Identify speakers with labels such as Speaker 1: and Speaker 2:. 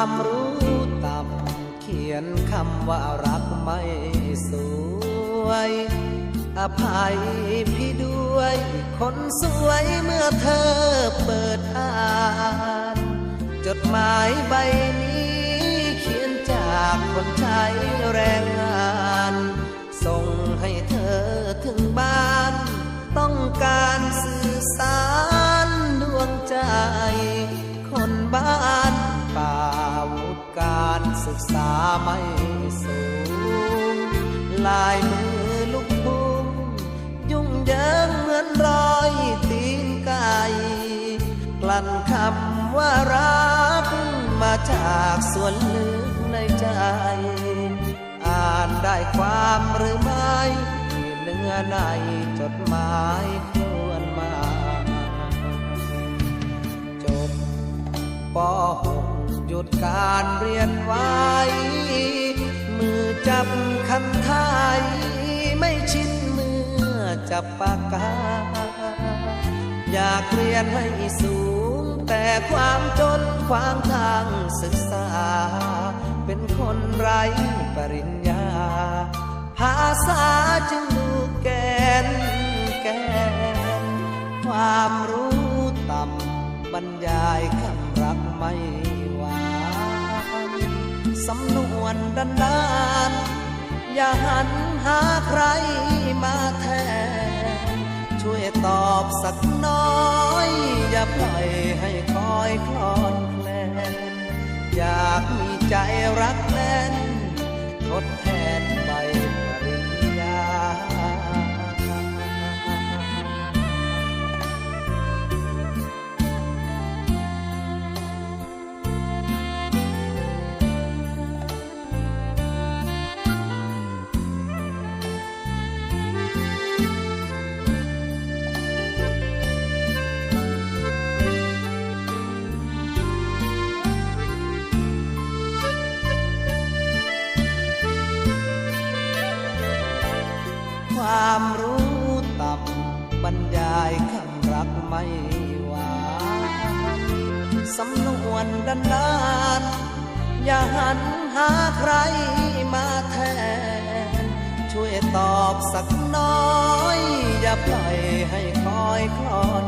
Speaker 1: ความรู้ต่ำเขียนคำว่ารักไม่สวย อภัยพี่ด้วย คนสวยเมื่อเธอเปิดาไม่สูง ลายมือลูกทุ่งยุ่งเยิงเหมือนรอยตีนไก่กลั่นคำว่ารัก มาจากส่วนลึกในใจ อ่านได้ความหรือไม่เนื้อในจดหมายควรมา จบป .6 หยุดการเรียนไว้ มือจับคันไทยไม่ชินเมื่อจับปากกา อยากเรียนให้สูง แต่ความจนขวางทางศึกษา เป็นคนไร้ปริญญา ภาษาจึงดูแกนแกน ความรู้ต่ำบรรยายคำรักไม่ สำนวนดันดานๆอย่าหันหาใครมาแทน ช่วยตอบสักน้อย อย่าปล่อยให้คอยคลอนแคลน อยากมีใจรักแน่นทดแท ความรู้ต่ำบรรยายคำรักไม่หวานสำนวนดันดานอย่าหันหาใครมาแทน ช่วยตอบสักน้อย อย่าปล่อยให้คอยคลอน